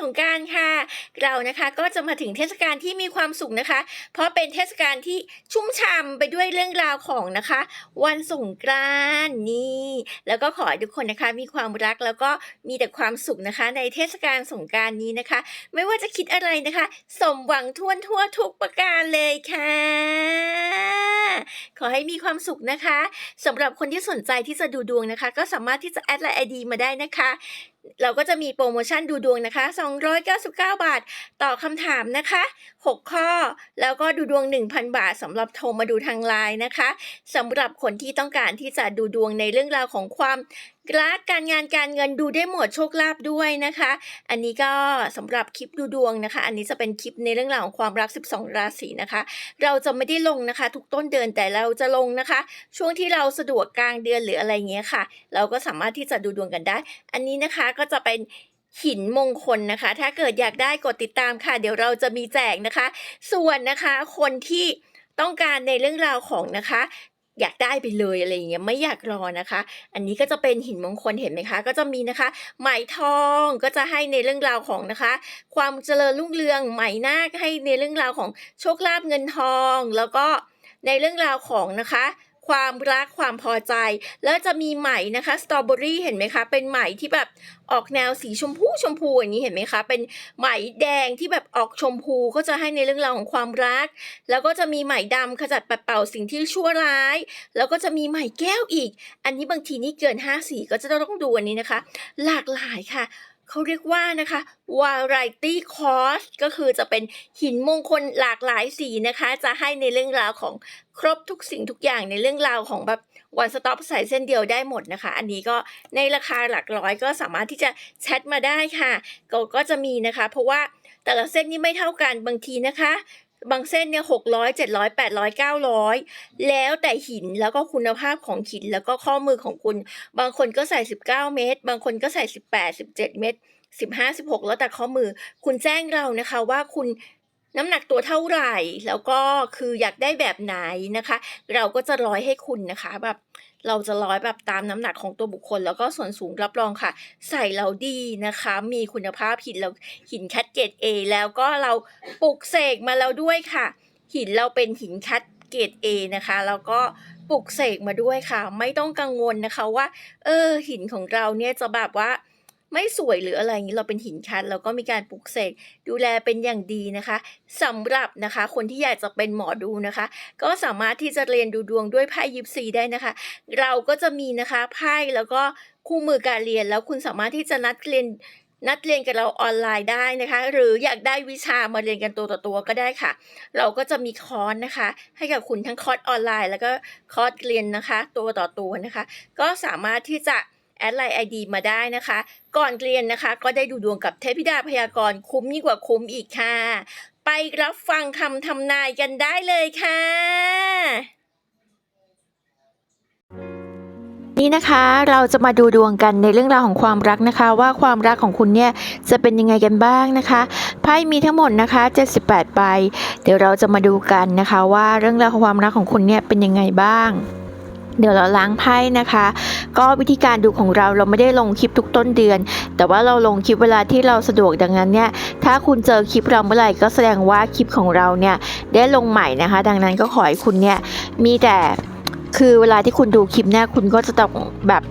สงการค่ะ เรานะคะก็จะมาถึงเทศกาลที่มีความสุขนะคะ เพราะเป็นเทศกาลที่ชุ่มฉ่ำไปด้วยเรื่องราวของนะคะ วันสงกรานต์นี่ แล้วก็ขอให้ทุกคนนะคะมีความรักแล้วก็มีแต่ความสุขนะคะ ในเทศกาลสงการนี้นะคะ ไม่ว่าจะคิดอะไรนะคะ สมหวังทั่วทั่วทุกประการเลยค่ะ ขอให้มีความสุขนะคะสำหรับคนที่สนใจที่จะดูดวงนะคะ ก็สามารถที่จะแอดไลน์ไอดีมาได้นะคะ เราก็จะมีโปรโมชั่นดูดวงนะคะ 299 บาท ต่อคำถามนะคะ 6 ข้อ แล้วก็ดูดวง 1,000 บาทสำหรับโทรมาดูทางไลน์นะคะสำหรับคนที่ต้องการที่จะดูดวงในเรื่องราวของความ รักการงานการเงินดูได้หมดโชคลาภด้วยนะคะ อันนี้ก็สำหรับคลิปดูดวงนะคะ อันนี้จะเป็นคลิปในเรื่องราวของความรัก 12 ราศีนะคะ เราจะไม่ได้ลงนะคะ ทุกต้นเดือนแต่เราจะลงนะคะ ช่วงที่เราสะดวกกลางเดือนหรืออะไรเงี้ยค่ะ เราก็สามารถที่จะดูดวงกันได้ อันนี้นะคะก็จะเป็นหินมงคลนะคะ ถ้าเกิดอยากได้กดติดตามค่ะ เดี๋ยวเราจะมีแจกนะคะ ส่วนนะคะคนที่ต้องการในเรื่องราวของนะคะ อยากได้ไปเลยอะไรอย่างเงี้ยไม่อยากรอนะคะ อันนี้ก็จะเป็นหินมงคลเห็นไหมคะ ก็จะมีนะคะไหมทองก็จะให้ในเรื่องราวของนะคะ ความเจริญรุ่งเรืองไหมนาคให้ในเรื่องราวของโชคลาภเงินทอง แล้วก็ในเรื่องราวของนะคะ ความรักความพอใจ แล้วจะมีไหมนะคะสตรอเบอรี่เห็นไหมคะ เป็นไหมที่แบบออกแนวสีชมพูชมพูอย่างนี้เห็นไหมคะ เป็นไหมแดงที่แบบออกชมพูก็จะให้ในเรื่องราวของความรัก แล้วก็จะมีไหมดำขจัดปัดเป่าสิ่งที่ชั่วร้าย แล้วก็จะมีไหมแก้วอีก อันนี้บางทีนี่เกิน5สีก็จะต้องดูอันนี้นะคะ หลากหลายค่ะ เขาเรียกว่านะคะ variety cost ก็คือจะเป็นหินมงคลหลากหลายสีนะคะ จะให้ในเรื่องราวของครบทุกสิ่งทุกอย่างในเรื่องราวของแบบ one stop ใส่เส้นเดียวได้หมดนะคะ อันนี้ก็ในราคาหลักร้อยก็สามารถที่จะแชทมาได้ค่ะ ก็ก็จะมีนะคะ เพราะว่าแต่ละเส้นนี่ไม่เท่ากันบางทีนะคะ บางเส้นเนี่ยหกร้อยเจ็ดร้อยแปดร้อยเก้าร้อยแล้วแต่หินแล้วก็คุณภาพของหินแล้วก็ข้อมือของคุณ บางคนก็ใส่สิบเก้าเมตร บางคนก็ใส่สิบแปดสิบเจ็ดเมตรสิบห้าสิบหกแล้วแต่ข้อมือ คุณแจ้งเรานะคะว่าคุณ น้ำหนักตัวเท่าไหร่ แล้วก็คืออยากได้แบบไหนนะคะ เราก็จะร้อยให้คุณนะคะแบบเราจะร้อยแบบตามน้ำหนักของตัวบุคคล แล้วก็ส่วนสูงรับรองค่ะ ใส่เราดีนะคะ มีคุณภาพหินเราหินคัดเกรด A แล้วก็เราปลุกเสกมาแล้วด้วยค่ะ หินเราเป็นหินคัดเกรด A นะคะ แล้วก็ปลุกเสกมาด้วยค่ะ ไม่ต้องกังวลนะคะว่า เออหินของเราเนี่ยจะแบบว่า ไม่สวยหรืออะไรอย่างนี้เราเป็นหินคัดแล้วก็มีการปลุกเสกดูแลเป็นอย่างดีนะคะสำหรับนะคะ คนที่อยากจะเป็นหมอดูนะคะ ก็สามารถที่จะเรียนดูดวงด้วยไพ่ยิปซีได้นะคะ เราก็จะมีนะคะไพ่แล้วก็คู่มือการเรียนแล้วคุณสามารถที่จะนัดเรียนนัดเรียนกับเราออนไลน์ได้นะคะ หรืออยากได้วิชามาเรียนกันตัวต่อตัวก็ได้ค่ะ เราก็จะมีคอร์สนะคะ ให้กับคุณทั้งคอร์สออนไลน์ แล้วก็คอร์สเรียนนะคะ ตัวต่อตัวนะคะ ก็สามารถที่จะ แอดไลน์ไอดีมาได้นะคะ ก่อนเรียนนะคะ ก็ได้ดูดวงกับเทพธิดาพยากรณ์คุ้มยิ่งกว่าคุ้มอีกค่ะ ไปรับฟังคำทำนายกันได้เลยค่ะ นี่นะคะเราจะมาดูดวงกันในเรื่องราวของความรักนะคะ ว่าความรักของคุณเนี่ยจะเป็นยังไงกันบ้างนะคะไพ่มีทั้งหมดนะคะ 78ใบเดี๋ยวเราจะมาดูกันนะคะ ว่าเรื่องราวของความรักของคุณเนี่ยเป็นยังไงบ้าง เดี๋ยวเราล้างไพ่นะคะ ก็วิธีการดูของเราเราไม่ได้ลงคลิปทุกต้นเดือน แต่ว่าเราลงคลิปเวลาที่เราสะดวกดังนั้นเนี่ย ถ้าคุณเจอคลิปเราเมื่อไหร่ก็แสดงว่าคลิปของเราเนี่ยได้ลงใหม่นะคะ ดังนั้นก็ขอให้คุณเนี่ยมีแต่คือเวลาที่คุณดูคลิปเนี่ยคุณก็จะต้องแบบ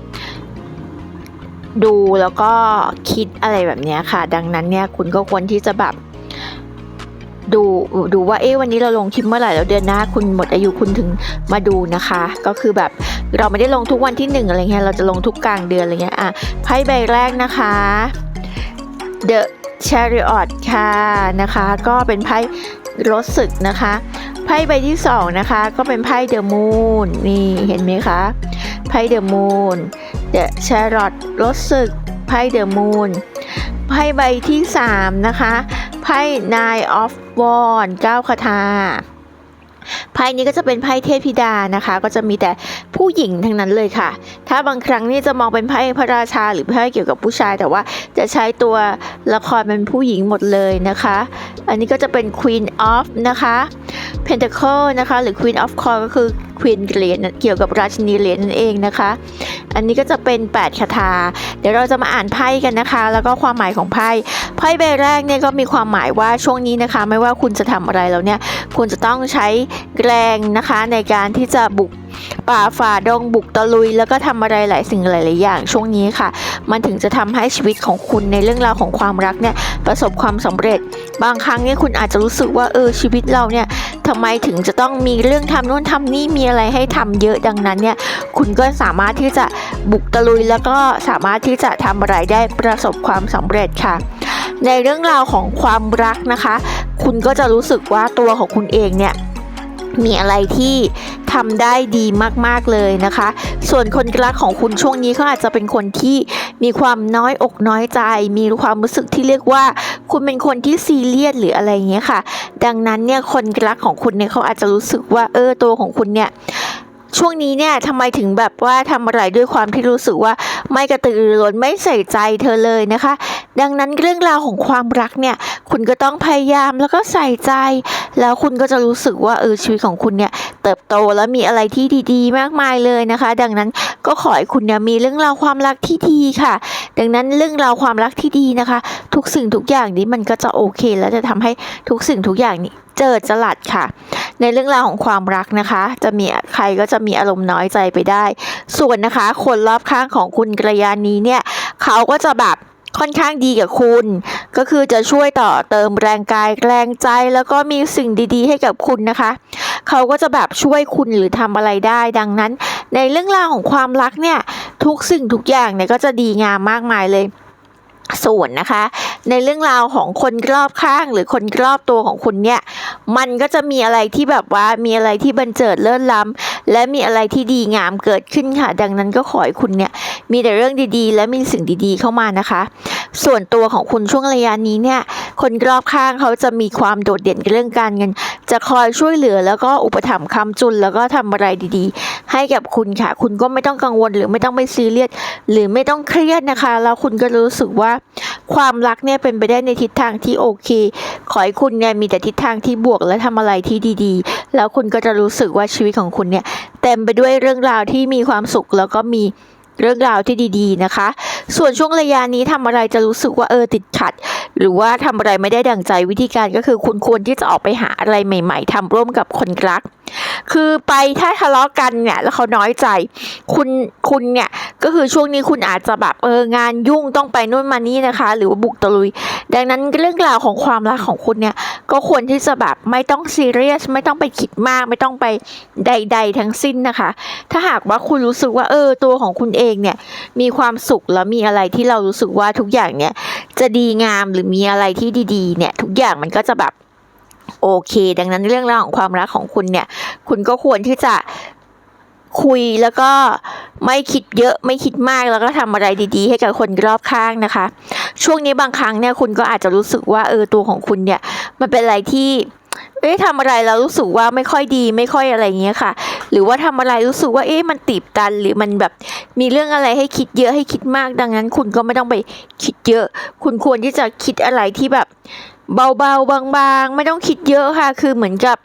ดูแล้วก็คิดอะไรแบบนี้ค่ะ ดังนั้นเนี่ยคุณก็ควรที่จะแบบ ดูดูว่าเอ๊ะวันนี้เราลงคลิปเมื่อไหร่แล้วเดือนหน้าคุณหมดอายุคุณถึงมาดูนะคะ ก็คือแบบเราไม่ได้ลงทุกวันที่หนึ่งอะไรเงี้ยเราจะลงทุกกลางเดือนอะไรเงี้ยอะไพ่ใบแรกนะคะ The Chariot ค่ะนะคะ ก็เป็นไพ่รถศึกนะคะไพ่ใบที่สองนะคะ ก็เป็นไพ่ The Moon นี่เห็นไหมคะไพ่ The Moon The Chariot รถศึกไพ่ The Moon ไพ่ใบที่สามนะคะ ไพ่ Nine of Wands เก้าคาถา ไพ่นี้ก็จะเป็นไพ่เทพธิดานะคะ ก็จะมีแต่ผู้หญิงทั้งนั้นเลยค่ะ ถ้าบางครั้งนี่จะมองเป็นไพ่พระราชาหรือไพ่เกี่ยวกับผู้ชาย แต่ว่าจะใช้ตัวละครเป็นผู้หญิงหมดเลยนะคะ อันนี้ก็จะเป็น Queen of นะคะ Pentacle นะคะ หรือ Queen of Cups ก็คือ Queen เหรียญเกี่ยวกับราชินีเหรียญนั่นเองนะคะ อันนี้ก็จะเป็น 8 คาถา เดี๋ยวเราจะมาอ่านไพ่กันนะคะ แล้วก็ความหมายของไพ่ไพ่ใบแรกเนี่ยก็มีความหมายว่าช่วงนี้นะคะ ไม่ว่าคุณจะทำอะไรแล้วเนี่ยคุณจะต้องใช้แรงนะคะในการที่จะบุกป่าฝ่าดงบุกตะลุย แล้วก็ทำอะไรหลายสิ่งหลาย ๆ อย่างช่วงนี้ค่ะ มันถึงจะทำให้ชีวิตของคุณในเรื่องราวของความรักเนี่ยประสบความสำเร็จ บางครั้งเนี่ยคุณอาจจะรู้สึกว่าเออชีวิตเราเนี่ยทำไมถึงจะต้องมีเรื่องทำโน่นทำนี่มีอะไรให้ทำเยอะดังนั้นเนี่ยคุณก็สามารถที่จะบุกตะลุย แล้วก็สามารถที่จะทำอะไรได้ประสบความสำเร็จค่ะ ในเรื่องราวของความรักนะคะ คุณก็จะรู้สึกว่าตัวของคุณเองเนี่ย มีอะไรที่ทำได้ดีมาก ๆ เลยนะคะ ส่วนคนรักของคุณช่วงนี้เขาอาจจะเป็นคนที่มีความน้อยอกน้อยใจ มีความรู้สึกที่เรียกว่า คุณเป็นคนที่ซีเรียสหรืออะไรเงี้ยค่ะ ดังนั้นเนี่ยคนรักของคุณเนี่ยเขาอาจจะรู้สึกว่าเออตัวของคุณเนี่ย ช่วงนี้เนี่ยทำไมถึงแบบว่าทำอะไรด้วยความที่รู้สึกว่าไม่กระตือรือร้นไม่ใส่ใจเธอเลยนะคะ ดังนั้นเรื่องราวของความรักเนี่ยคุณก็ต้องพยายามแล้วก็ใส่ใจ แล้วคุณก็จะรู้สึกว่าเออชีวิตของคุณเนี่ยเติบโตแล้วมีอะไรที่ดี ๆ มากมายเลยนะคะ ดังนั้นก็ขอให้คุณเนี่ยมีเรื่องราวความรักที่ดีค่ะ ดังนั้นเรื่องราวความรักที่ดีนะคะ ทุกสิ่งทุกอย่างนี้มันก็จะโอเค แล้วจะทำให้ทุกสิ่งทุกอย่างนี้เจิดจรัสค่ะ ในเรื่องราวของความรักนะคะ จะมีใครก็จะมีอารมณ์น้อยใจไปได้ ส่วนนะคะ คนรอบข้างของคุณกระยานีเนี่ยเขาก็จะแบบค่อนข้างดีกับคุณ ก็คือจะช่วยต่อเติมแรงกายแรงใจ แล้วก็มีสิ่งดีๆ ให้กับคุณนะคะ เขาก็จะแบบช่วยคุณหรือทำอะไรได้ดังนั้น ในเรื่องราวของความรักเนี่ย ทุกสิ่งทุกอย่างเนี่ยก็จะดีงามมากมายเลยส่วนนะคะ ในเรื่องราวของคนรอบข้างหรือคนรอบตัวของคุณเนี่ย มันก็จะมีอะไรที่แบบว่ามีอะไรที่บันเจิดเลิศล้ำและมีอะไรที่ดีงามเกิดขึ้นค่ะ ดังนั้นก็ขอให้คุณเนี่ย มีแต่เรื่องดีๆ และมีสิ่งดีๆเข้ามานะคะ ส่วนตัวของคุณช่วงระยะนี้เนี่ย คนรอบข้างเขาจะมีความโดดเด่นเรื่องการเงิน จะคอยช่วยเหลือแล้วก็อุปถัมภ์คำจุนแล้วก็ทำอะไรดีๆ ให้กับคุณค่ะ คุณก็ไม่ต้องกังวลหรือไม่ต้องไปซีเรียสหรือไม่ต้องเครียดนะคะ แล้วคุณก็รู้สึกว่า ความรักเนี่ยเป็นไปได้ในทิศทางที่โอเค ขอให้คุณเนี่ยมีแต่ทิศทางที่บวกและทำอะไรที่ดีๆ แล้วคุณก็จะรู้สึกว่าชีวิตของคุณเนี่ยเต็มไปด้วยเรื่องราวที่มีความสุขแล้วก็มีเรื่องราวที่ดีๆนะคะ ส่วนช่วงระยะนี้ทำอะไรจะรู้สึกว่าเออติดขัด หรือว่าทำอะไรไม่ได้ดังใจวิธีการก็คือคุณควรที่จะออกไปหาอะไรใหม่ ๆทำร่วมกับคนรัก คือไปถ้าทะเลาะกันเนี่ย แล้วเขาน้อยใจ คุณคุณเนี่ยก็คือช่วงนี้คุณอาจจะแบบเอองานยุ่งต้องไปนู่นมานี่นะคะ หรือว่าบุกตะลุย ดังนั้นเรื่องราวของความรักของคุณเนี่ยก็ควรที่จะแบบไม่ต้องซีเรียสไม่ต้องไปคิดมาก ไม่ต้องไปใด ๆ ทั้งสิ้นนะคะ ถ้าหากว่าคุณรู้สึกว่าเออตัวของคุณเองเนี่ยมีความสุขแล้วมีอะไรที่เรารู้สึกว่าทุกอย่างเนี่ยจะดีงามหรือมีอะไรที่ดีๆเนี่ยทุกอย่างมันก็จะแบบ โอเค ดังนั้นเรื่องราวของความรักของคุณเนี่ย คุณก็ควรที่จะคุยแล้วก็ไม่คิดเยอะไม่คิดมากแล้วก็ทำอะไรดีๆ ให้กับคนรอบข้างนะคะ ช่วงนี้บางครั้งเนี่ยคุณก็อาจจะรู้สึกว่าเออตัวของคุณเนี่ย มันเป็นอะไรที่เอ๊ะทำอะไรแล้วรู้สึกว่าไม่ค่อยดีไม่ค่อยอะไรเงี้ยค่ะ หรือว่าทำอะไรรู้สึกว่าเอ๊ะมันตีบตันหรือมันแบบมีเรื่องอะไรให้คิดเยอะให้คิดมากดังนั้น คุณก็ไม่ต้องไปคิดเยอะ คุณควรที่จะคิดอะไรที่แบบ เบาๆ บางๆ ไม่ต้องคิดเยอะค่ะ คือเหมือนกับ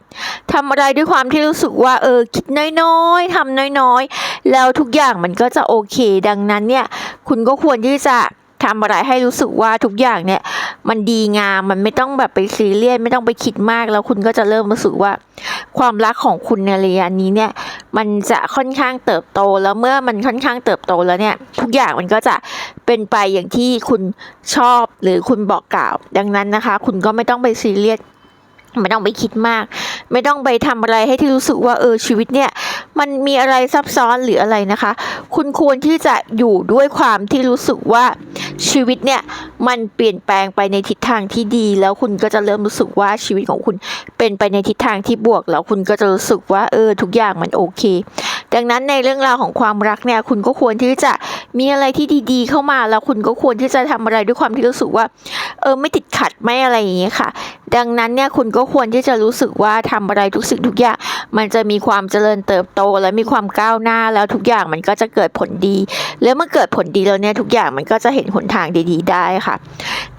ทำอะไรด้วยความที่รู้สึกว่า เออ คิดน้อยๆทำน้อยๆ แล้วทุกอย่างมันก็จะโอเค ดังนั้นเนี่ย คุณก็ควรที่จะทำอะไรให้รู้สึกว่าทุกอย่างเนี่ย มันดีงาม มันไม่ต้องแบบไปซีเรียส ไม่ต้องไปคิดมาก แล้วคุณก็จะเริ่มรู้สึกว่า ความรักของคุณในระยะนี้เนี่ย มันจะค่อนข้างเติบโตแล้วเมื่อมันค่อนข้างเติบโตแล้วเนี่ย ทุกอย่างมันก็จะเป็นไปอย่างที่คุณชอบหรือคุณบอกกล่าว ดังนั้นนะคะ คุณก็ไม่ต้องไปซีเรียสไม่ต้องไปคิดมาก ไม่ต้องไปทำอะไรให้ที่รู้สึกว่าเออชีวิตเนี่ยมันมีอะไรซับซ้อนหรืออะไรนะคะ คุณควรที่จะอยู่ด้วยความที่รู้สึกว่า ชีวิตเนี่ยมันเปลี่ยนแปลงไปในทิศทางที่ดี แล้วคุณก็จะเริ่มรู้สึกว่าชีวิตของคุณเป็นไปในทิศทางที่บวก แล้วคุณก็จะรู้สึกว่าเออทุกอย่างมันโอเค ดังนั้นในเรื่องราวของความรักเนี่ยคุณก็ควรที่จะมีอะไรที่ดีๆ เข้ามา แล้วคุณก็ควรที่จะทำอะไรด้วยความที่รู้สึกว่าเออไม่ติดขัดไม่อะไรอย่างเงี้ยค่ะ ดังนั้นเนี่ยคุณก็ควรที่จะรู้สึกว่าทำอะไรทุกสิ่งทุกอย่าง มันจะมีความเจริญเติบโตและมีความก้าวหน้าแล้วทุกอย่างมันก็จะเกิดผลดี แล้วเมื่อเกิดผลดีแล้วเนี่ยทุกอย่างมันก็จะเห็นหนทางดี ๆ ได้ค่ะ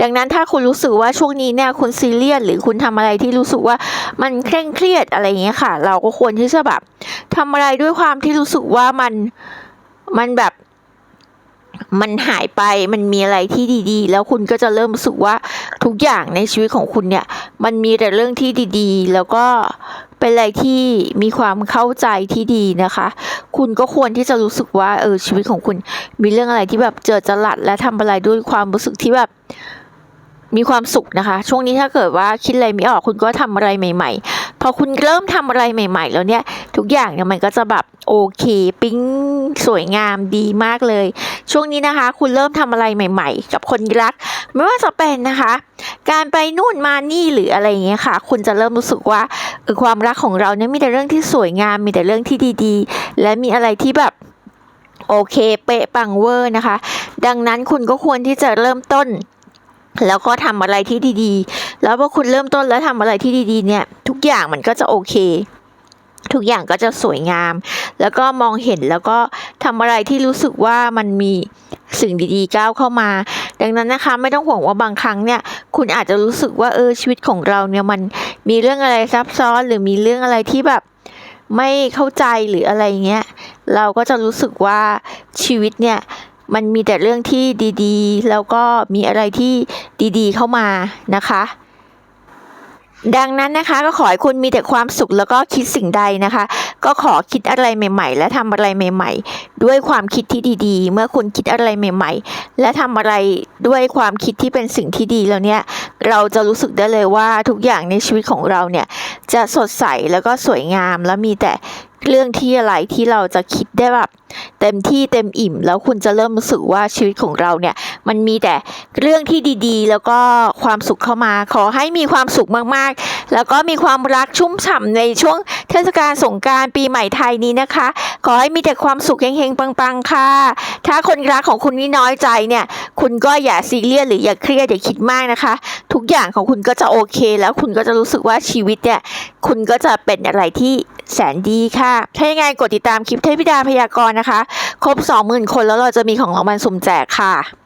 ดังนั้นถ้าคุณรู้สึกว่าช่วงนี้เนี่ยคุณซีเรียสหรือคุณทำอะไรที่รู้สึกว่ามันเคร่งเครียดอะไรอย่างเงี้ยค่ะ เราก็ควรที่จะแบบทำอะไรด้วยความที่รู้สึกว่ามันมันแบบมันหายไป มันมีอะไรที่ดี ๆ แล้วคุณก็จะเริ่มรู้สึกว่าทุกอย่างในชีวิตของคุณเนี่ย มันมีแต่เรื่องที่ดี ๆ แล้วก็ เป็นอะไรที่มีความเข้าใจที่ดีนะคะ คุณก็ควรที่จะรู้สึกว่าเออชีวิตของคุณมีเรื่องอะไรที่แบบเจอจรัสและทำอะไรด้วยความรู้สึกที่แบบมีความสุขนะคะ ช่วงนี้ถ้าเกิดว่าคิดอะไรไม่ออกคุณก็ทำอะไรใหม่ ๆ พอคุณเริ่มทำอะไรใหม่ ๆ แล้วเนี่ย ทุกอย่างเนี่ยมันก็จะแบบโอเค ปิ๊งสวยงามดีมากเลย ช่วงนี้นะคะ คุณเริ่มทำอะไรใหม่ ๆ กับคนรัก ไม่ว่าจะเป็นนะคะ การไปนู่นมานี่หรืออะไรอย่างเงี้ยค่ะ คุณจะเริ่มรู้สึกว่าความรักของเราเนี่ยมีแต่เรื่องที่สวยงาม มีแต่เรื่องที่ดีๆ และมีอะไรที่แบบโอเคเป๊ะปังเวอร์นะคะ ดังนั้นคุณก็ควรที่จะเริ่มต้น แล้วก็ทำอะไรที่ดีๆ แล้วพอคุณเริ่มต้นแล้วทำอะไรที่ดีๆ เนี่ย ทุกอย่างมันก็จะโอเค ทุกอย่างก็จะสวยงาม แล้วก็มองเห็นแล้วก็ทำอะไรที่รู้สึกว่ามันมีสิ่งดีๆก้าวเข้ามา ดังนั้นนะคะไม่ต้องห่วงว่าบางครั้งเนี่ย คุณอาจจะรู้สึกว่าเออชีวิตของเราเนี่ยมันมีเรื่องอะไรซับซ้อน หรือมีเรื่องอะไรที่แบบไม่เข้าใจหรืออะไรเงี้ยเราก็จะรู้สึกว่าชีวิตเนี่ย มันมีแต่เรื่องที่ดีๆ แล้วก็มีอะไรที่ดีๆเข้ามานะคะ ดังนั้นนะคะก็ขอให้คุณมีแต่ความสุขแล้วก็คิดสิ่งใดนะคะ ก็ขอคิดอะไรใหม่ ๆ และทำอะไรใหม่ ๆ ด้วยความคิดที่ดีๆ เมื่อคุณคิดอะไรใหม่ ๆ และทำอะไรด้วยความคิดที่เป็นสิ่งที่ดีแล้วเนี่ยเราจะรู้สึกได้เลยว่าทุกอย่างในชีวิตของเราเนี่ยจะสดใสแล้วก็สวยงามแล้วมีแต่เรื่องที่อะไรที่เราจะคิดได้แบบเต็มที่เต็มอิ่ม แล้วคุณจะเริ่มรู้สึกว่าชีวิตของเราเนี่ย มันมีแต่เรื่องที่ดีๆ แล้วก็ความสุขเข้ามา ขอให้มีความสุขมากๆ แล้วก็มีความรักชุ่มฉ่ำในช่วงเทศกาลสงกรารปีใหม่ไทยนี้นะคะ ขอให้มีแต่ความสุขเฮงๆปังๆค่ะ ถ้าคนรักของคุณนี่น้อยใจเนี่ย คุณก็อย่าซีเรียสหรืออย่าเครียดอย่าคิดมากนะคะ ทุกอย่างของคุณก็จะโอเค แล้วคุณก็จะรู้สึกว่าชีวิตเนี่ยคุณก็จะเป็นอะไรที่แสนดีค่ะ ถ้ายังไงกดติดตามคลิปเทพธิดาพยากรณ์นะคะ ครบ 20,000 คนแล้วเราจะมีของรางวัลสุ่มแจกค่ะ